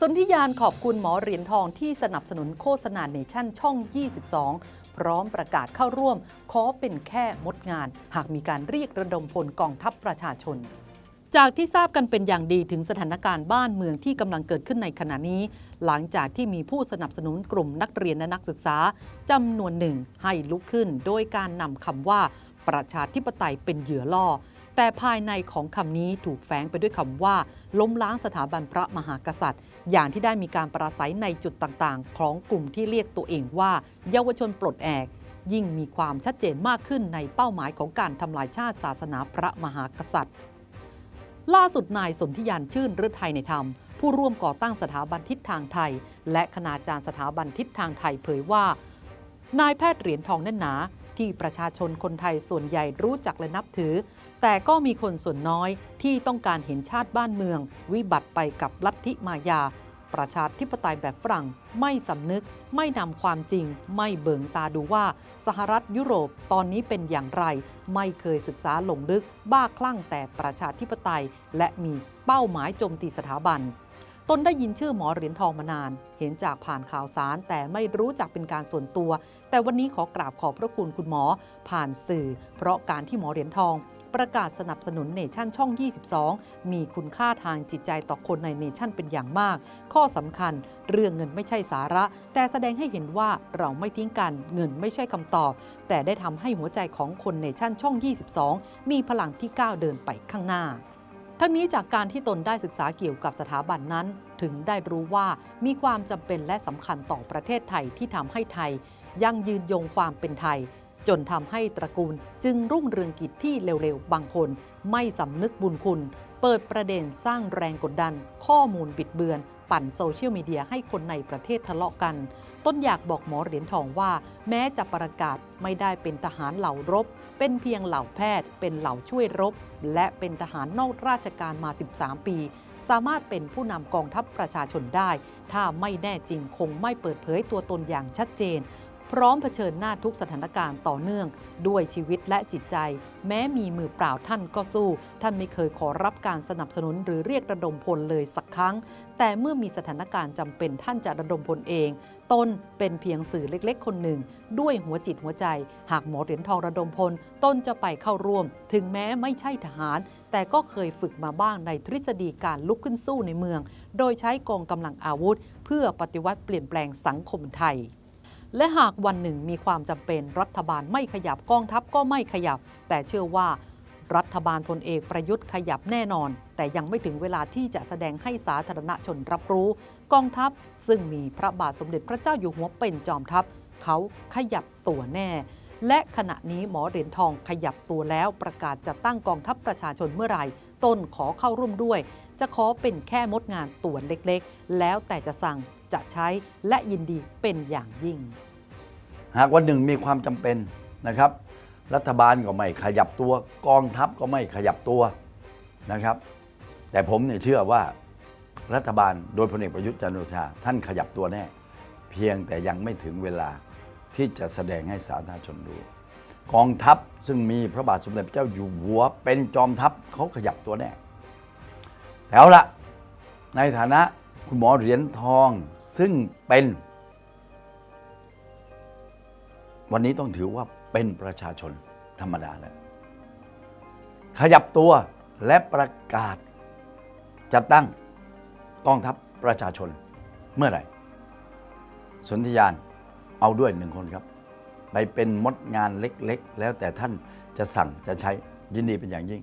สนธิยานขอบคุณหมอเหรียญทองที่สนับสนุนโฆษณาเนชั่นช่อง 22 พร้อมประกาศเข้าร่วม ขอเป็นแค่มดงาน หากมีการเรียกระดมพลกองทัพประชาชน จากที่ทราบกันเป็นอย่างดีถึงสถานการณ์บ้านเมืองที่กำลังเกิดขึ้นในขณะนี้ หลังจากที่มีผู้สนับสนุนกลุ่มนักเรียนและนักศึกษาจำนวนหนึ่งให้ลุกขึ้น โดยการนำคำว่าประชาธิปไตยเป็นเหยื่อล่อ แต่ภายในของคำนี้ถูกแฝงไปด้วยคำว่า ล้มล้างสถาบันพระมหากษัตริย์ อย่างที่ได้มีการปราศัยในจุดต่างๆ ของกลุ่มที่เรียกตัวเองว่า เยาวชนปลดแอก ยิ่งมีความชัดเจนมากขึ้นในเป้าหมายของการทำลายชาติศาสนาพระมหากษัตริย์ ล่าสุดนายสนธิยานชื่นฤทัยในธรรม ผู้ร่วมก่อตั้งสถาบันทิศทางไทย และคณาจารย์สถาบันทิศทางไทยเผยว่า นายแพทย์เหรียญทองแน่นหนาที่ประชาชนคนไทยส่วนใหญ่รู้จักและนับถือ แต่ก็มีคนส่วนน้อยที่ต้องการเห็นชาติบ้านเมือง วิบัติไปกับลัทธิมายา ประชาธิปไตยแบบฝรั่งไม่สำนึก ไม่นำความจริง ไม่เบิงตาดูว่า สหรัฐยุโรปตอนนี้เป็นอย่างไร ไม่เคยศึกษาหลงลึก บ้าคลั่งแต่ประชาธิปไตย และมีเป้าหมายโจมตีสถาบันตนได้ยินชื่อหมอเหรียญทองมานาน เห็นจากผ่านข่าวสารแต่ไม่รู้จักเป็นการส่วนตัว แต่วันนี้ขอกราบขอบพระคุณคุณหมอผ่านสื่อ เพราะการที่หมอเหรียญทอง ประกาศสนับสนุนเนชั่นช่อง 22 มีคุณค่าทางจิตใจต่อคนในเนชั่นเป็นอย่างมาก ข้อสำคัญเรื่องเงินไม่ใช่สาระ แต่แสดงให้เห็นว่าเราไม่ทิ้งกันเงินไม่ใช่คำตอบ แต่ได้ทำให้หัวใจของคนเนชั่นช่อง 22 มีพลังที่ก้าวเดินไปข้างหน้าทั้งนี้จากการที่ตนได้ศึกษาเกี่ยวกับสถาบันนั้น ถึงได้รู้ว่ามีความจำเป็นและสำคัญต่อประเทศไทยที่ทำให้ไทย ยังยืนยงความเป็นไทย จนทำให้ตระกูลจึงรุ่งเรืองกิจที่เร็วๆ บางคน ไม่สำนึกบุญคุณ เปิดประเด็นสร้างแรงกดดัน ข้อมูลบิดเบือน ปั่นโซเชียลมีเดียให้คนในประเทศทะเลาะกัน ต้นอยากบอกหมอเหรียญทองว่า แม้จะประกาศไม่ได้เป็นทหารเหล่ารบ เป็นเพียงเหล่าแพทย์ เป็นเหล่าช่วยรบ และเป็นทหารนอกราชการมา 13 ปีสามารถเป็นผู้นำกองทัพประชาชนได้ ถ้าไม่แน่จริงคงไม่เปิดเผยตัวตนอย่างชัดเจน พร้อมเผชิญหน้าทุกสถานการณ์ต่อเนื่อง ด้วยชีวิตและจิตใจ แม้มีมือเปล่าท่านก็สู้ ท่านไม่เคยขอรับการสนับสนุนหรือเรียกระดมพลเลยสักครั้ง แต่เมื่อมีสถานการณ์จำเป็นท่านจะระดมพลเอง ตนเป็นเพียงสื่อเล็กๆ คนหนึ่ง ด้วยหัวจิตหัวใจ หากหมอเหรียญทองระดมพลตนจะไปเข้าร่วม ถึงแม้ไม่ใช่ทหารแต่ก็เคยฝึกมาบ้างในทฤษฎีการลุกขึ้นสู้ในเมือง โดยใช้กองกำลังอาวุธ เพื่อปฏิวัติเปลี่ยนแปลงสังคมไทย และหากวันหนึ่งมีความจำเป็นรัฐบาลไม่ขยับกองทัพก็ไม่ขยับ แต่เชื่อว่า รัฐบาลพลเอกประยุทธ์ขยับแน่นอน แต่ยังไม่ถึงเวลาที่จะแสดงให้สาธารณชนรับรู้ กองทัพซึ่งมีพระบาทสมเด็จพระเจ้าอยู่หัวเป็นจอมทัพ เขาขยับตัวแน่ และขณะนี้หมอเหรียญทองขยับตัวแล้วประกาศจะตั้งกองทัพประชาชนเมื่อไหร่ต้นขอเข้าร่วมด้วย จะขอเป็นแค่มดงานตัวเล็กๆ แล้วแต่จะสั่งจะใช้และยินดีเป็นอย่างยิ่ง หากวันหนึ่งมีความจำเป็นนะครับ รัฐบาลก็ไม่ขยับตัวกองทัพก็ไม่ขยับตัวนะครับ แต่ผมเนี่ยเชื่อว่ารัฐบาลโดยพลเอกประยุทธ์จันทร์โอชา ท่านขยับตัวแน่ เพียงแต่ยังไม่ถึงเวลาที่จะแสดงให้สาธารณชนรู้กองทัพซึ่งมีพระบาทสมเด็จพระเจ้าอยู่หัวเป็นจอมทัพเขาขยับตัวแน่แล้วละในฐานะคุณหมอเหรียญทองซึ่งเป็น วันนี้ต้องถือว่าเป็นประชาชนธรรมดาแล้วขยับตัวและประกาศจัดตั้งกองทัพประชาชนเมื่อไหร่ สนธิยานเอาด้วยหนึ่งคนครับ ไปเป็นมดงานเล็กๆ แล้วแต่ท่านจะสั่งจะใช้ยินดีเป็นอย่างยิ่ง